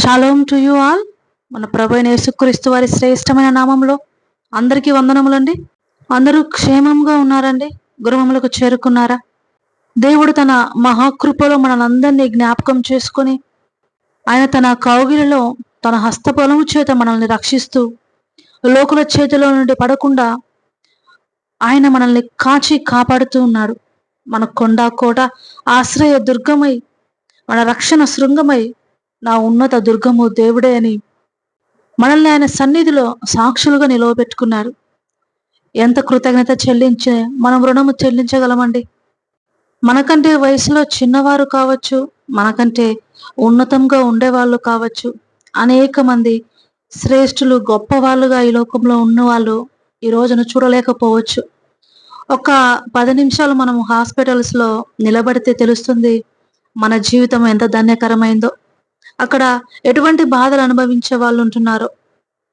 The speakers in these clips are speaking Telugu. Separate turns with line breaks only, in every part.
షాలోమ్ టు యూ ఆల్ మన ప్రభు యేసుక్రీస్తు వారి శ్రేష్టమైన నామంలో అందరికీ వందనములండి. అందరూ క్షేమంగా ఉన్నారండి. గురుమములకు చేరుకున్నారా? దేవుడు తన మహాకృపలో మనల్ని జ్ఞాపకం చేసుకొని ఆయన తన కౌగిలిలో తన హస్తపలము చేత మనల్ని రక్షిస్తూ లోకుల చేతిలో నుండి పడకుండా ఆయన మనల్ని కాచి కాపాడుతూ ఉన్నాడు. మన కొండ కోట ఆశ్రయ దుర్గమై మన రక్షణ శృంగమై నా ఉన్నత దుర్గము దేవుడే అని మనల్ని ఆయన సన్నిధిలో సాక్షులుగా నిలవబెట్టుకున్నారు ఎంత కృతజ్ఞత చెల్లించే మనం రుణము చెల్లించగలమండి? మనకంటే వయసులో చిన్నవారు కావచ్చు మనకంటే ఉన్నతంగా ఉండేవాళ్ళు కావచ్చు అనేక మంది శ్రేష్ఠులు గొప్ప వాళ్ళుగా ఈ లోకంలో ఉన్నవాళ్ళు ఈ రోజున చూడలేకపోవచ్చు. ఒక పది నిమిషాలు మనం హాస్పిటల్స్లో నిలబడితే తెలుస్తుంది మన జీవితం ఎంత ధన్యకరమైందో. అక్కడ ఎటువంటి బాధలు అనుభవించే వాళ్ళు ఉంటున్నారో?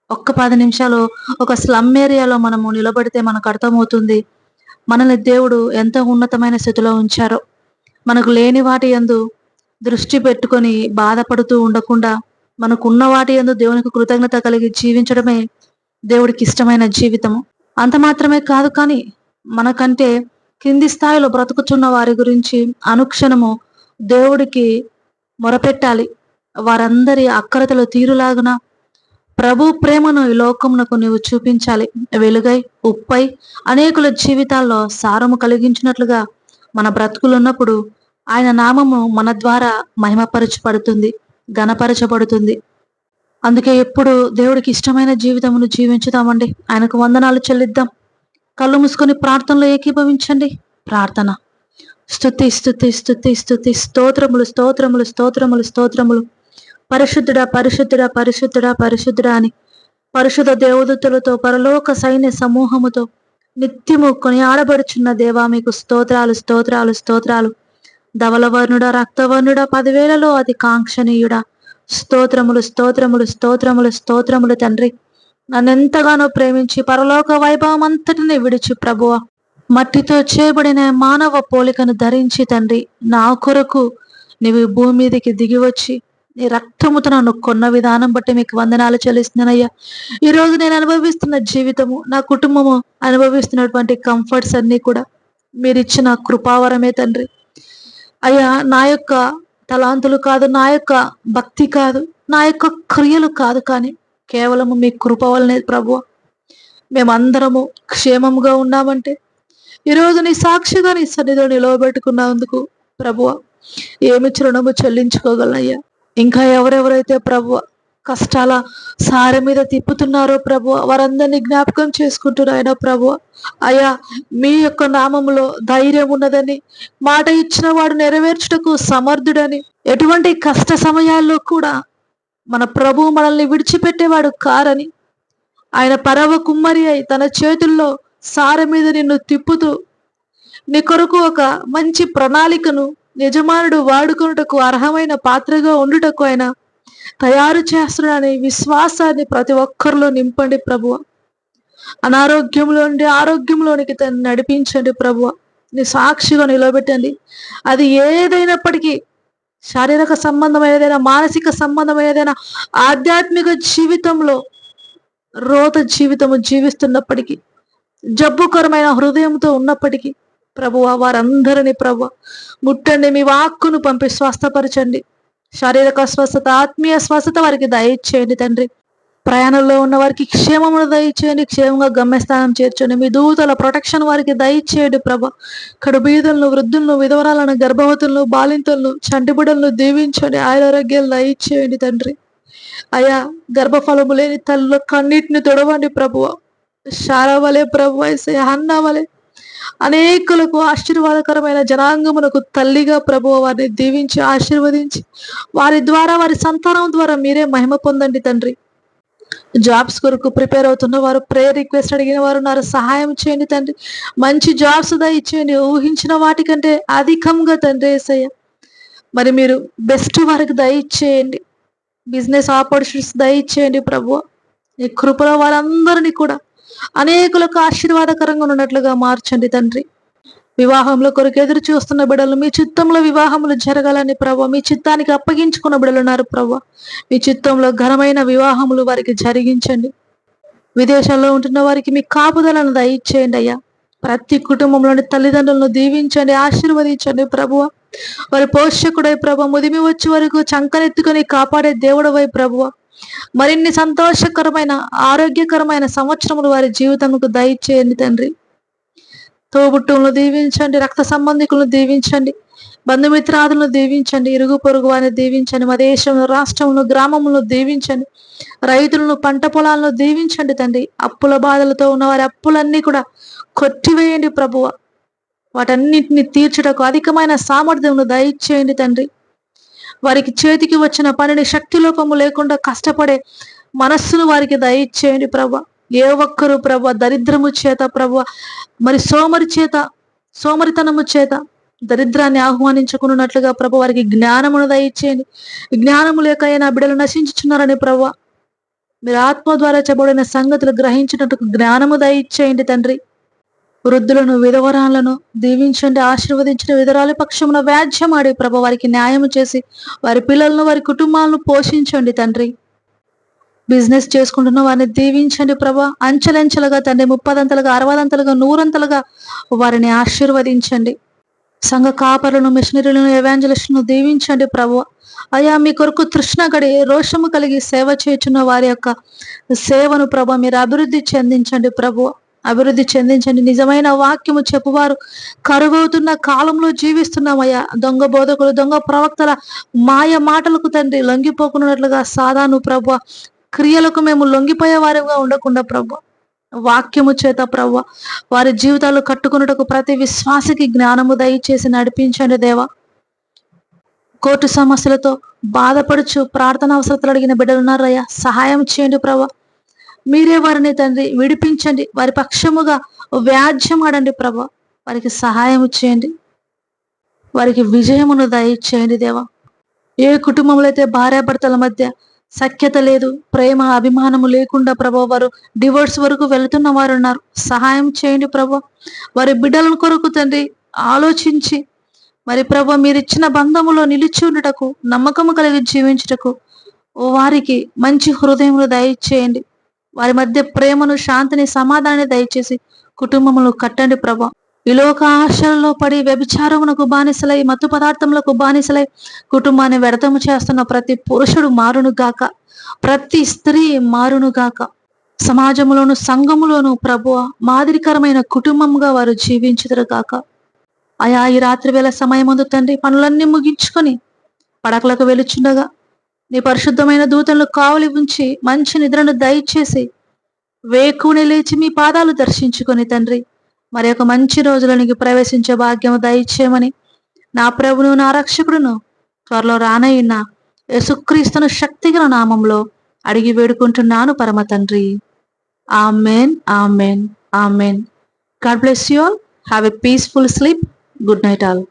ఒక్క పది నిమిషాలు ఒక స్లమ్ ఏరియాలో మనము నిలబడితే మనకు అర్థమవుతుంది. మనల్ని దేవుడు ఎంత ఉన్నతమైన స్థితిలో ఉంచారో. మనకు లేని వాటి ఎందు దృష్టి పెట్టుకొని బాధపడుతూ ఉండకుండా మనకున్న వాటి ఎందు దేవునికి కృతజ్ఞత కలిగి జీవించడమే దేవుడికి ఇష్టమైన జీవితము. అంత మాత్రమే కాదు కానీ మనకంటే కింది స్థాయిలో బ్రతుకుతున్న వారి గురించి అనుక్షణము దేవుడికి మొరపెట్టాలి. వారందరి అక్కరతలు తీరులాగున ప్రభు ప్రేమను ఈ లోకమునకు నీవు చూపించాలి. వెలుగై ఉప్పై అనేకుల జీవితాల్లో సారము కలిగించినట్లుగా మన బ్రతుకులున్నప్పుడు ఆయన నామము మన ద్వారా మహిమపరచబడుతుంది ఘనపరచబడుతుంది. అందుకే ఎప్పుడు దేవుడికి ఇష్టమైన జీవితమును జీవించుదామండి. ఆయనకు వందనాలు చెల్లిద్దాం. కళ్ళు మూసుకొని ప్రార్థనలో ఏకీభవించండి. ప్రార్థన. స్థుతి స్థుతి స్థుతి స్థుతి స్తోత్రములు స్తోత్రములు స్తోత్రములు స్తోత్రములు. పరిశుద్ధుడా పరిశుద్ధుడా పరిశుద్ధుడా పరిశుద్ధుడా అని పరిశుద్ధ దేవదూతులతో పరలోక సైన్య సమూహముతో నిత్యము కొనియాడబడుచున్న దేవా మీకు స్తోత్రాలు స్తోత్రాలు స్తోత్రాలు. ధవలవర్ణుడా రక్తవర్ణుడా పదివేలలో అది కాంక్షణీయుడా స్తోత్రములు స్తోత్రములు స్తోత్రములు స్తోత్రములు తండ్రి. నన్నెంతగానో ప్రేమించి పరలోక వైభవం అంతటిని విడిచి ప్రభువ. మట్టితో చేయబడిన మానవ పోలికను ధరించి తండ్రి నా కొరకు నీవు భూమి మీదకి దిగి వచ్చి నీ రక్తముతో నన్ను కొన్న విధానం బట్టి మీకు వందనాలు చెల్లిస్తున్నానయ్యా. ఈ రోజు నేను అనుభవిస్తున్న జీవితము నా కుటుంబము అనుభవిస్తున్నటువంటి కంఫర్ట్స్ అన్నీ కూడా మీరు ఇచ్చిన కృపావరమే తండ్రి. అయ్యా నా యొక్క తలాంతులు కాదు నా యొక్క భక్తి కాదు నా యొక్క క్రియలు కాదు కానీ కేవలము మీ కృప వలనే ప్రభు మేమందరము క్షేమముగా ఉన్నామంటే ఈరోజు నీ సాక్షిగా నీ సన్నిధిలో నిలవబెట్టుకున్నందుకు ప్రభువ ఏమి రుణము చెల్లించుకోగలనయ్యా. ఇంకా ఎవరెవరైతే ప్రభు కష్టాల సార మీద తిప్పుతున్నారో ప్రభు వారందరినీ జ్ఞాపకం చేసుకుంటున్నాయన ప్రభు. అయ్యా మీ యొక్క నామములో ధైర్యం ఉన్నదని మాట ఇచ్చిన వాడు నెరవేర్చుటకు సమర్థుడని ఎటువంటి కష్ట సమయాల్లో కూడా మన ప్రభు మనల్ని విడిచిపెట్టేవాడు కారని ఆయన పరవ కుమ్మరి అయి తన చేతుల్లో సార మీద నిన్ను తిప్పుతూ నీ కొరకు ఒక మంచి ప్రణాళికను యజమానుడు వాడుకొనుటకు అర్హమైన పాత్రగా ఉండుటకు ఆయన తయారు చేస్తున్నాడని విశ్వాసాన్ని ప్రతి ఒక్కరిలో నింపండి ప్రభువ. అనారోగ్యంలో నుండి ఆరోగ్యంలోనికి తను నడిపించండి ప్రభువ. నీ సాక్షిగా నిలబెట్టండి. అది ఏదైనప్పటికీ శారీరక సంబంధమైనదైనా మానసిక సంబంధమైనదైనా ఆధ్యాత్మిక జీవితంలో రోత జీవితము జీవిస్తున్నప్పటికీ జబ్బుకరమైన హృదయంతో ఉన్నప్పటికీ ప్రభువ వారందరినీ ప్రభు ముట్టండి మీ వాక్కును పంపి స్వస్థపరచండి. శారీరక స్వస్థత ఆత్మీయ స్వస్థత వారికి దయచేయండి తండ్రి. ప్రయాణంలో ఉన్న వారికి క్షేమమును దయచేయండి క్షేమంగా గమ్యస్థానం చేర్చండి. మీ దూతల ప్రొటెక్షన్ వారికి దయచేయండి ప్రభ కడుబీదలను వృద్ధులను విధవరాలను గర్భవతులను బాలింతలను చంటిబుడలను దీవించండి. ఆరోగ్యాలు దయచేయండి తండ్రి. అయా గర్భఫలము లేని తల్లు కన్నిటిని తొడవండి ప్రభువ. శారవలే ప్రభు హన్నా వలె అనేకులకు ఆశీర్వాదకరమైన జనాంగమునకు తల్లిగా ప్రభు వారిని దీవించి ఆశీర్వదించి వారి ద్వారా వారి సంతానం ద్వారా మీరే మహిమ పొందండి తండ్రి. జాబ్స్ కొరకు ప్రిపేర్ అవుతున్న వారు ప్రేయర్ రిక్వెస్ట్ అడిగిన వారు ఉన్నారు. సహాయం చేయండి తండ్రి. మంచి జాబ్స్ ఇచ్చేయండి. ఊహించిన వాటికంటే అధికంగా తండ్రి ఏసయ్య. మరి మీరు బెస్ట్ వారికి దయచేయండి బిజినెస్ ఆపర్చునిటీస్ దయచేయండి ప్రభు ఈ కృపలో వారందరినీ కూడా అనేకులకు ఆశీర్వాదకరంగా ఉన్నట్లుగా మార్చండి తండ్రి. వివాహంలో కొరకు ఎదురు చూస్తున్న బిడలు మీ చిత్తంలో వివాహములు జరగాలని ప్రభు మీ చిత్తానికి అప్పగించుకున్న బిడలు ఉన్నారు ప్రభు. మీ చిత్తంలో ఘనమైన వివాహములు వారికి జరిగించండి. విదేశాల్లో ఉంటున్న వారికి మీ కాపుదలను దయచేయండి అయ్యా. ప్రతి కుటుంబంలోని తల్లిదండ్రులను దీవించండి ఆశీర్వదించండి ప్రభువ వారి పోషకుడై ప్రభ ముదిమి వచ్చే వరకు చంకనెత్తుకొని కాపాడే దేవుడవై ప్రభువ మరిన్ని సంతోషకరమైన ఆరోగ్యకరమైన సంవత్సరములు వారి జీవితముకు దయచేయండి తండ్రి. తోబుట్టులను దీవించండి రక్త సంబంధికులను దీవించండి బంధుమిత్రాదులను దీవించండి ఇరుగు పొరుగు వారిని దీవించండి మా దేశంలో రాష్ట్రంలో గ్రామములను దీవించండి రైతులను పంట పొలాలను దీవించండి తండ్రి. అప్పుల బాధలతో ఉన్న వారి అప్పులన్నీ కూడా కొట్టివేయండి ప్రభువ. వాటన్నిటిని తీర్చుటకు అధికమైన సామర్థ్యమును దయచేయండి తండ్రి. వారికి చేతికి వచ్చిన పనిని శక్తిలోపము లేకుండా కష్టపడే మనస్సును వారికి దయచేయండి ప్రభ. ఏ ఒక్కరు ప్రభ దరిద్రము చేత ప్రభ మరి సోమరి చేత సోమరితనము చేత దరిద్రాన్ని ఆహ్వానించుకున్నట్లుగా ప్రభు వారికి జ్ఞానమును దయచేయండి. జ్ఞానము లేక అయినా బిడ్డలు నశించుచున్నారని ప్రభు. మీరు ఆత్మ ద్వారా చెప్పబడిన సంగతులు గ్రహించినట్టు జ్ఞానము దయచేయండి తండ్రి. వృద్ధులను విధవరాలను దీవించండి ఆశీర్వదించిన విధరాల పక్షమున వ్యాజ్యమాడి ప్రభ వారికి న్యాయం చేసి వారి పిల్లలను వారి కుటుంబాలను పోషించండి తండ్రి. బిజినెస్ చేసుకుంటున్న వారిని దీవించండి ప్రభ. అంచెలంచెలుగా తండ్రి ముప్పదంతలుగా అరవదంతలుగా నూరంతలుగా వారిని ఆశీర్వదించండి. సంఘ కాపరులను మిషనరీలను ఎవాంజలిస్టులను దీవించండి ప్రభు. అయా మీ కొరకు తృష్ణ గడి రోషము కలిగి సేవ చేస్తున్న వారి యొక్క సేవను ప్రభ మీరు అభివృద్ధి చెందించండి ప్రభు. అభివృద్ధి చెందించండి. నిజమైన వాక్యము చెప్పువారు కరుగవుతున్న కాలంలో జీవిస్తున్నామయ్యా. దొంగ బోధకులు దొంగ ప్రవక్తల మాయ మాటలకు తండ్రి లొంగిపోకున్నట్లుగా సాధాను ప్రభు క్రియలకు మేము లొంగిపోయే వారిగా ఉండకుండా ప్రభు వాక్యము చేత ప్రభు వారి జీవితాలు కట్టుకున్నటకు ప్రతి విశ్వాసకి జ్ఞానము దయచేసి నడిపించండి దేవా. కోర్టు సమస్యలతో బాధపడుచు ప్రార్థన అవసరతలు అడిగిన బిడ్డలున్నారయ్యా సహాయం చేయండి ప్రభా మీరే వారిని తండ్రి విడిపించండి. వారి పక్షముగా వ్యాజ్యం ఆడండి ప్రభా. వారికి సహాయం చేయండి. వారికి విజయమును దయచేయండి దేవా. ఏ కుటుంబంలో అయితే భార్యాభర్తల మధ్య సఖ్యత లేదు ప్రేమ అభిమానము లేకుండా ప్రభా వారు డివోర్స్ వరకు వెళుతున్న వారు ఉన్నారు సహాయం చేయండి ప్రభా. వారి బిడ్డలను కొరకు తండ్రి ఆలోచించి మరి ప్రభా మీరు ఇచ్చిన బంధములో నిలిచి ఉండటకు నమ్మకము కలిగి జీవించుటకు వారికి మంచి హృదయములు దయచేయండి. వారి మధ్య ప్రేమను శాంతిని సమాధానాన్ని దయచేసి కుటుంబములు కట్టండి ప్రభా. విలోక లోక ఆశలలో పడి వ్యభిచారమునకు బానిసలై మత్తు పదార్థములకు బానిసలై కుటుంబాన్ని వ్యర్థము చేస్తున్న ప్రతి పురుషుడు మారును గాక. ప్రతి స్త్రీ మారును గాక. సమాజంలోను సంఘములోను ప్రభు మాదిరికరమైన కుటుంబంగా వారు జీవించుదురు గాక. అయా ఈ రాత్రి వేళ సమయం తండ్రి పనులన్నీ ముగించుకొని పడకలకు వెలుచుండగా నీ పరిశుద్ధమైన దూతలను కావలి ఉంచి మంచి నిద్రను దయచేసి వేకుని లేచి మీ పాదాలు దర్శించుకొని తండ్రి. మరి ఒక మంచి రోజులనికి ప్రవేశించే భాగ్యము దయచేయమని నా ప్రభును నా రక్షకుడును త్వరలో రానయ్యున్న యేసుక్రీస్తును శక్తిగల నామంలో అడిగి వేడుకుంటున్నాను పరమ తండ్రి. Amen amen amen. God bless you all. Have a peaceful sleep. Good night all.